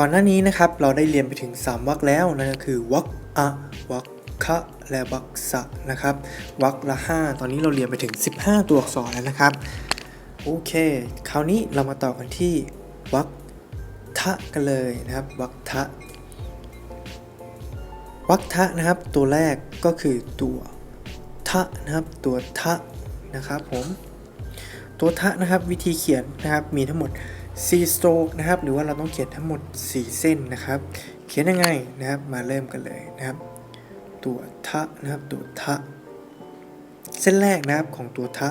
ก่อนหน้านี้นะครับเราได้เรียนไปถึง 3วรรคแล้วนั่นก็คือวรรคอะวรรคะและวรรคสะนะครับวรรคละ 5 ตอนนี้เราเรียนไปถึง 15 ตัวอักษรแล้วนะครับโอเค คราวนี้เรามาต่อกันที่วรรคทะกันเลยนะครับวรรคทะวรรคทะนะครับ ตัวแรกก็คือตัวทะนะครับตัวทะนะครับผมตัวทะนะครับวิธีเขียนนะครับมีทั้งหมด 4 stroke นะครับ หรือว่าเราต้องเขียนทั้งหมด 4 เส้นนะครับ เขียนยังไงนะครับ มาเริ่มกันเลยนะครับ ตัวทะนะครับ ตัวทะ เส้นแรกนะครับของตัวทะ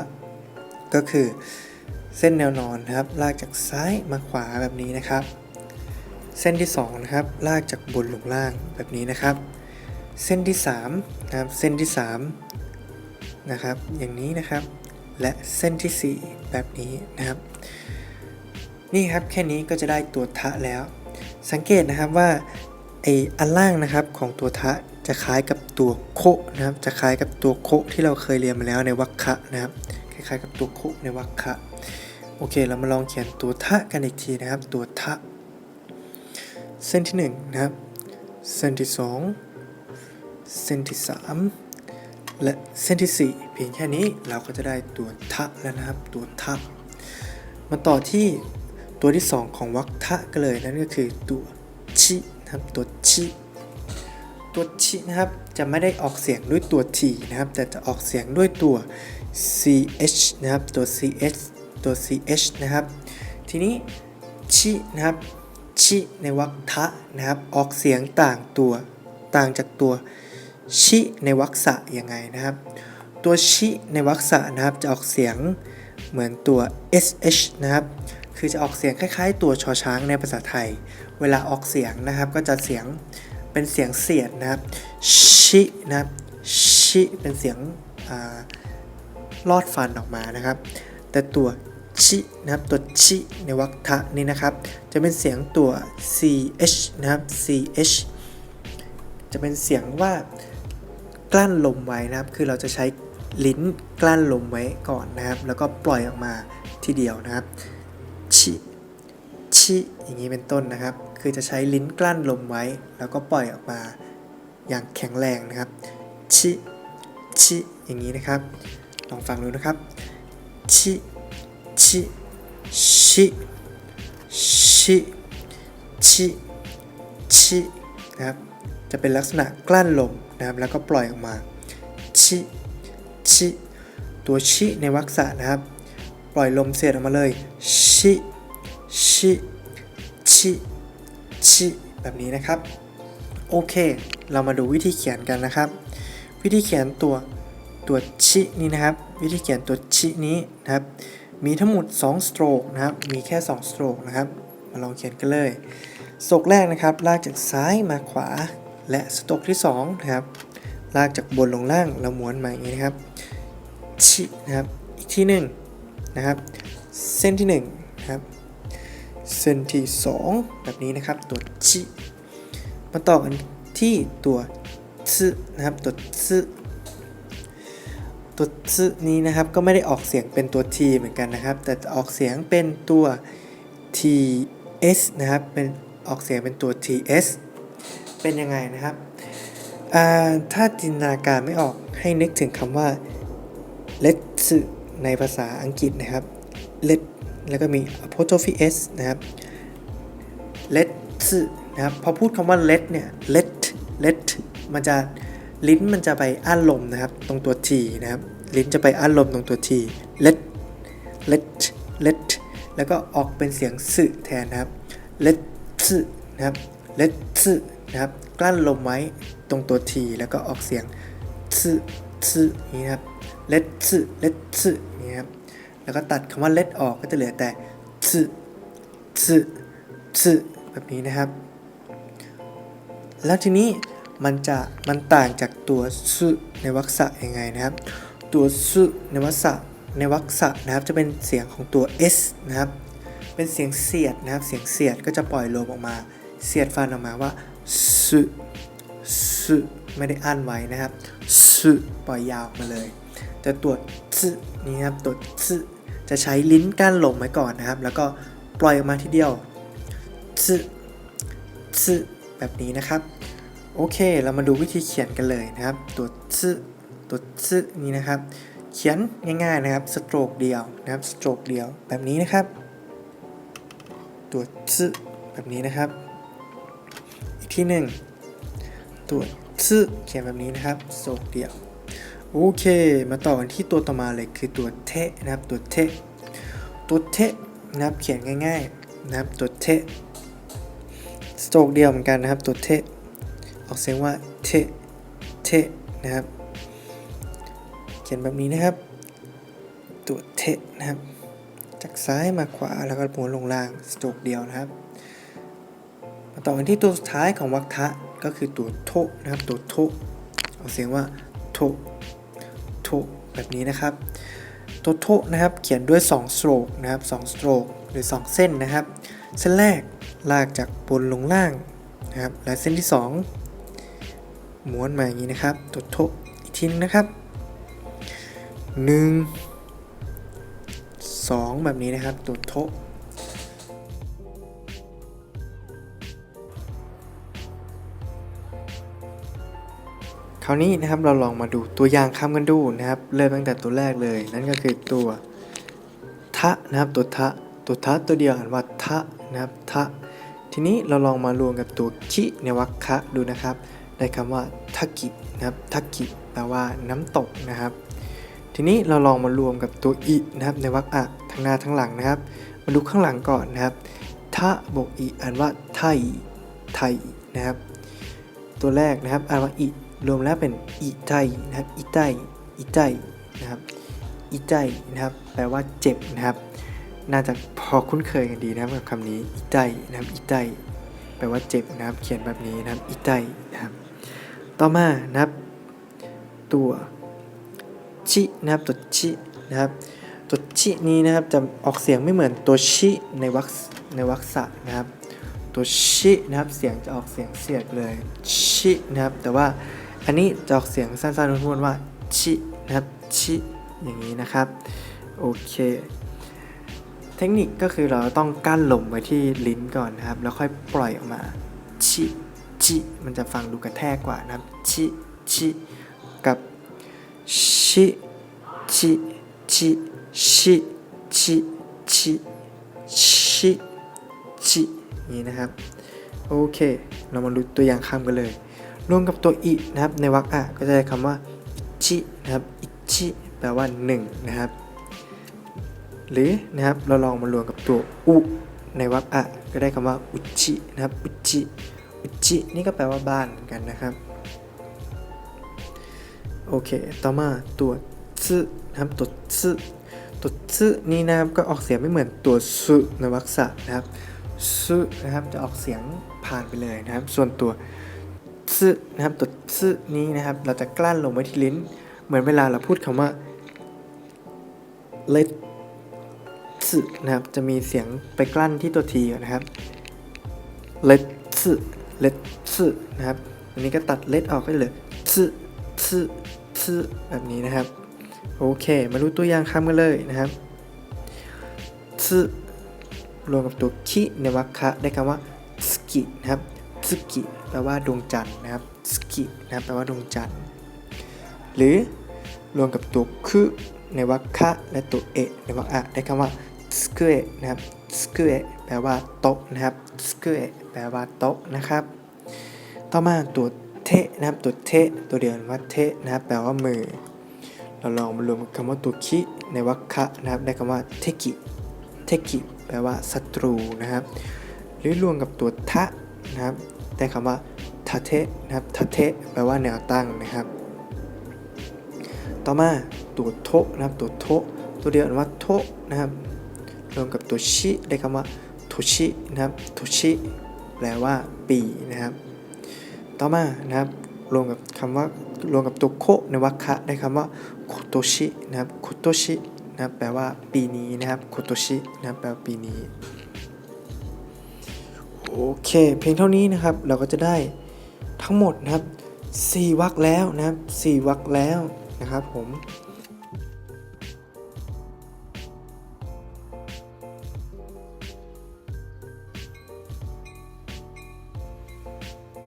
ก็คือเส้นแนวนอนนะครับ ลากจากซ้ายมาขวาแบบนี้นะครับ เส้นที่2นะครับ ลากจากบนลงล่างแบบนี้นะครับ เส้นที่3นะครับ เส้นที่3นะครับ อย่างนี้นะครับ และเส้นที่ 4 แบบนี้นะครับ นี่ครับแค่นี้ก็จะได้ตัวทะแล้ว สังเกตนะครับว่าไออันล่างนะครับของตัวทะจะคล้ายกับตัวโคนะครับ จะคล้ายกับตัวโคที่เราเคยเรียนมาแล้วในวรรคะนะครับ คล้ายๆกับตัวโคในวรรคะโอเค เรามาลองเขียนตัวทะกันอีกทีนะครับ ตัวทะเส้นที่ 1 นะครับ เส้นที่ 2 เส้นที่ 3 และเส้นที่ 4 เพียงแค่นี้เราก็จะได้ตัวทะแล้วนะครับ ตัวทะมาต่อที่ ตัวที่ 2 ของวรรคทะกันเลยนั่นก็คือตัวชินะครับตัวชิตัวชินะครับจะไม่ได้ออกเสียงด้วยตัว t นะครับ แต่จะออกเสียงด้วยตัว ch นะครับตัว ch ตัว ch นะครับ ทีนี้ชินะครับชิในวรรคทะนะครับออกเสียงต่างตัวต่างจากตัวชิในวรรคสะยังไงนะครับ ตัวชิในวรรคสะนะครับจะออกเสียงเหมือนตัว sh นะครับ คือจะออกเสียงคล้ายๆ ตัวชอช้างในภาษาไทย เวลาออกเสียงนะครับก็จะเสียงเป็นเสียงเสียดนะครับชินะครับชิเป็นเสียงอลอดฟันออกมานะครับ แต่ตัวชินะครับตัวชิในวรรคทะนี่นะครับ จะเป็นเสียงตัว ch นะครับ ch จะเป็นเสียงว่ากลั้นลมไว้นะครับ คือเราจะใช้ลิ้นกลั้นลมไว้ก่อนนะครับ แล้วก็ปล่อยออกมาทีเดียวนะครับ ชิชิอย่างนี้เป็นต้นนะครับ คือจะใช้ลิ้นกลั้นลมไว้ แล้วก็ปล่อยออกมาอย่างแข็งแรงนะครับชิชิอย่างนี้นะครับ ลองฟังดูนะครับชิชิชิชิชิชินะครับ จะเป็นลักษณะกลั้นลมนะครับ แล้วก็ปล่อยออกมาชิชิตัวชิในวรรคสะนะครับ ปล่อยลมเสียดออกมาเลยช ชิชิชิชิแบบนี้นะครับ โอเค เรามาดูวิธีเขียนกันนะครับ วิธีเขียนตัวตัวชินี้นะครับ วิธีเขียนตัวชินี้นะครับ มีทั้งหมด 2 stroke นะครับ มีแค่ 2 stroke นะครับ มาลองเขียนกันเลยสโตรกแรกนะครับ ลากจากซ้ายมาขวา และสโตรกที่2นะครับ ลากจากบนลงล่างแล้วม้วนมาอย่างนี้นะครับชินะครับ อีกที่หนึ่งนะครับ เส้นที่ 1 นะครับ เส้นที่ 2 แบบนี้นะครับ ตัวชิมาต่อกันที่ตัวซึนะครับ ตัวซึตัวซึนี้นะครับก็ไม่ได้ออกเสียงเป็นตัว t เหมือนกันนะครับ แต่ออกเสียงเป็นตัว ts นะครับ เป็นออกเสียงเป็นตัว ts เป็นยังไงนะครับ ถ้าจินตนาการไม่ออกให้นึกถึงคำว่า let's ในภาษาอังกฤษนะครับ let แล้วก็มี apostrophe s นะครับ let นะครับ พอพูดคำว่า let เนี่ย let let มันจะลิ้นมันจะไปอั้นลมนะครับ ตรงตัว t นะครับ ลิ้นจะไปอั้นลมตรงตัว t let let let แล้วก็ออกเป็นเสียงสึแทนนะครับ let's นะครับ let's นะครับ กลั้นลมไว้ตรงตัว t แล้วก็ออกเสียงซึซึนี้นะครับ let's let's นี้ครับ แล้วก็ตัดคำว่า let ออกก็จะเหลือแต่ซึซึซึแบบนี้นะครับ แล้วทีนี้มันจะมันต่างจากตัวซึในวรรคสะยังไงนะครับ ตัวซึในวรรคสะในวรรคสะนะครับจะเป็นเสียงของตัว s นะครับ เป็นเสียงเสียดนะครับ เสียงเสียดก็จะปล่อยลมออกมา เสียดฟันออกมาว่าซึซึไม่ได้อั้นไว้นะครับซึปล่อยยาวมาเลย แต่ตัวซึนี่ครับตัวซึ จะใช้ลิ้นกั้นลมไว้ก่อนนะครับ แล้วก็ปล่อยออกมาทีเดียวซึซึแบบนี้นะครับ โอเค เรามาดูวิธีเขียนกันเลยนะครับ ตัวซึตัวซึนี้นะครับ เขียนง่ายๆนะครับ สโตรกเดียวนะครับ สโตรกเดียวแบบนี้นะครับ ตัวซึแบบนี้นะครับ อีกที่หนึ่งตัวซึเขียนแบบนี้นะครับ สโตรกเดียว โอเค มาต่อกันที่ตัวต่อมาเลยคือตัวเทนะครับ ตัวเทตัวเทนะครับ เขียนง่ายๆนะครับ ตัวเทสโตรกเดียวเหมือนกันนะครับ ตัวเทออกเสียงว่าเทเทนะครับ เขียนแบบนี้นะครับ ตัวเทนะครับ จากซ้ายมาขวาแล้วก็หมุนลงล่างสโตรกเดียวนะครับ มาต่อกันที่ตัวสุดท้ายของวรรคะก็คือตัวโทนะครับ ตัวโทออกเสียงว่าโท โทแบบนี้นะครับตัวโทนะครับเขียนด้วย2สโตรกนะครับ2สโตรกหรือ 2 เส้นนะครับ เส้นแรกลากจากบนลงล่างนะครับและเส้นที่ 2 ม้วนมาอย่างนี้นะครับตัวโทอีกทีนึงนะครับ 1 2 แบบนี้นะครับตัวโท คราวนี้นะครับเราลองมาดูตัวอย่างคำกันดูนะครับ เริ่มตั้งแต่ตัวแรกเลย นั่นก็คือตัวทะนะครับตัวทะตัวทะตัวเดียวอ่านว่าทะนะครับทะทีนี้เราลองมารวมกับตัวคิในวรรคะดูนะครับ ได้คำว่าทักกินะครับทักกิแปลว่าน้ำตกนะครับ ทีนี้เราลองมารวมกับตัวอินะครับในวรรคอะทั้งหน้าทั้งหลังนะครับ มาดูข้างหลังก่อนนะครับทะบวกอิอ่านว่าไทยไทยนะครับ ตัวแรกนะครับอ่านว่าอิ รวมแล้วเป็นอิไทยนะครับอิไทยอิไทยนะครับอิไทยนะครับ แปลว่าเจ็บนะครับ น่าจะพอคุ้นเคยกันดีนะครับกับคำนี้อิไทยนะครับอิไทยแปลว่าเจ็บนะครับ เขียนแบบนี้นะครับอิไทยนะครับ ต่อมานะครับ ตัวชินะครับตัวชินะครับตัวชินี้นะครับจะออกเสียงไม่เหมือนตัวชิในวรรคในวรรคสะนะครับ ตัวชินะครับเสียงจะออกเสียงเสียดเลยชินะครับ แต่ว่า อันนี้จะออกเสียงสั้นๆทุนๆว่าชินะครับชิอย่างนี้นะครับ โอเค เทคนิคก็คือเราต้องกั้นลมไว้ที่ลิ้นก่อนนะครับ แล้วค่อยปล่อยออกมาชิชิมันจะฟังดูกระแทกกว่านะครับชิชิกับชิชิชิชิชิชิชิชินี่นะครับ โอเค เรามาดูตัวอย่างคำกันเลย รวมกับตัวอินะครับในวรรคอะก็จะได้คำว่าอิชินะครับอิชิแปลว่า1นะครับหรือนะครับเราลองมารวมกับตัวอุในวรรคอะก็ได้คำว่าอุชินะครับอุชิอุชินี่ก็แปลว่าบ้านเหมือนกันนะครับโอเคต่อมาตัวซึนะครับตัวซึตัวซึนี่นะครับก็ออกเสียงไม่เหมือนตัวซึในวรรคสะนะครับซึนะครับจะออกเสียงผ่านไปเลยนะครับ ส่วนตัว ซึนะครับตัวซึนี้นะครับ เราจะกลั้นลงไว้ที่ลิ้น เหมือนเวลาเราพูดคำว่า let ซึนะครับ จะมีเสียงไปกลั้นที่ตัวทีนะครับ let ซึ let ซึนะครับ อันนี้ก็ตัด let ออกก็เลือซึซึซึแบบนี้นะครับ โอเค มาดูตัวอย่างคำกันเลยนะครับซึรวมกับตัวคิในวรรคะได้คำว่าสกินะครับสกิ แปลว่าดวงจันทร์นะครับสกินะครับแปลว่าดวงจันทร์ หรือรวมกับตัวคุในวรรคะและตัวเอะในวรรคอะได้คำว่าสกุเอะนะครับสกุเอะแปลว่าโต๊ะนะครับสกุเอะแปลว่าโต๊ะนะครับ ต่อมาตัวเทนะครับตัวเทตัวเดียวว่าเทนะครับแปลว่ามือ เราลองมารวมกับคำว่าตัวคิในวรรคะนะครับ ได้คำว่าเทกิเทกิแปลว่าศัตรูนะครับ หรือรวมกับตัวทะนะครับ ได้คำว่าทะเทนะครับทะเทแปลว่าแนวตั้งนะครับ ต่อมาตัวโทนะครับตัวโทตัวเดียวอ่านว่าโทนะครับรวมกับตัวชิได้คำว่าโทชินะครับโทชิแปลว่าปีนะครับ ต่อมานะครับรวมกับคำว่ารวมกับตัวโคในวรรคะได้คำว่าโคโตชินะครับโคโตชินะครับแปลว่าปีนี้นะครับโคโตชินะครับแปลว่าปีนี้ โอเค เพียงเท่านี้นะครับเราก็จะได้ทั้งหมดนะครับ4วรรคแล้วนะครับ4วรรคแล้วนะครับผม